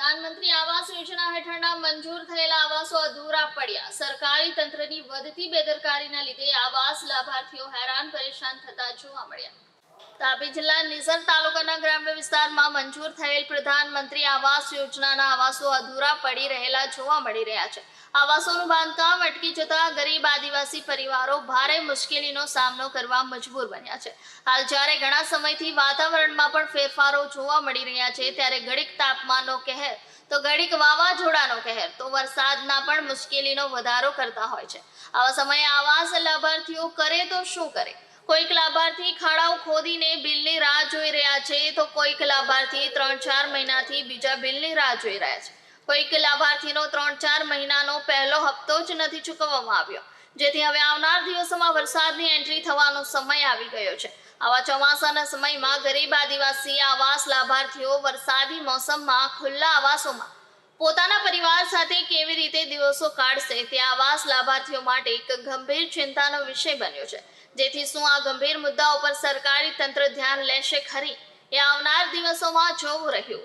પ્રધાનમંત્રી આવાસ યોજના હેઠળના મંજૂર થયેલા આવાસો અધૂરા પડ્યા. સરકારી તંત્રની વધતી બેદરકારીના લીધે આવાસ લાભાર્થીઓ હેરાન પરેશાન થતા જોવા મળ્યા. તાપી જિલ્લા નિઝર તાલુકાના ગ્રામ્ય વિસ્તારમાં મંજૂર થયેલ પ્રધાનમંત્રી આવાસ યોજનાના આવાસો અધૂરા પડી રહેલા જોવા મળી રહ્યા છે. આવાસોનું બાંધકામ અટકી જતા ગરીબ આદિવાસી પરિવારો ભારે મુશ્કેલીનો સામનો કરવા મજબૂર બન્યા છે. હાલ જ્યારે ઘણા સમયથી વાતાવરણમાં પણ ફેરફારો જોવા મળી રહ્યા છે, ત્યારે ઘડીક તાપમાનનો કહેર, તો ઘડીક વાવાઝોડાનો કહેર, તો વરસાદના પણ મુશ્કેલીનો વધારો કરતા હોય છે. આવા સમયે આવાસ લાભાર્થીઓ કરે તો શું કરે? કોઈક લાભાર્થી ખાડાઓ ખોદીને બિલની રાહ જોઈ રહ્યા છે, તો કોઈક લાભાર્થી ત્રણ ચાર મહિનાથી બીજા બિલની રાહ જોઈ રહ્યા છે. કોઈક લાભાર્થીનો ત્રણ ચાર મહિનાનો પહેલો હપ્તો જ નથી ચૂકવવામાં આવ્યો. જેથી હવે આવનાર દિવસોમાં વરસાદની એન્ટ્રી થવાનો સમય આવી ગયો છે. આવા ચોમાસાના સમયમાં ગરીબ આદિવાસી આવાસ લાભાર્થીઓ વરસાદી મોસમમાં ખુલ્લા આવાસોમાં પોતાના પરિવાર સાથે કેવી રીતે દિવસો કાઢશે તે આવાસ લાભાર્થીઓ માટે એક ગંભીર ચિંતાનો વિષય બન્યો છે. જેથી શું આ ગંભીર મુદ્દાઓ પર સરકારી તંત્ર ધ્યાન લેશે ખરી? એ આવનાર દિવસોમાં જોવું રહ્યું.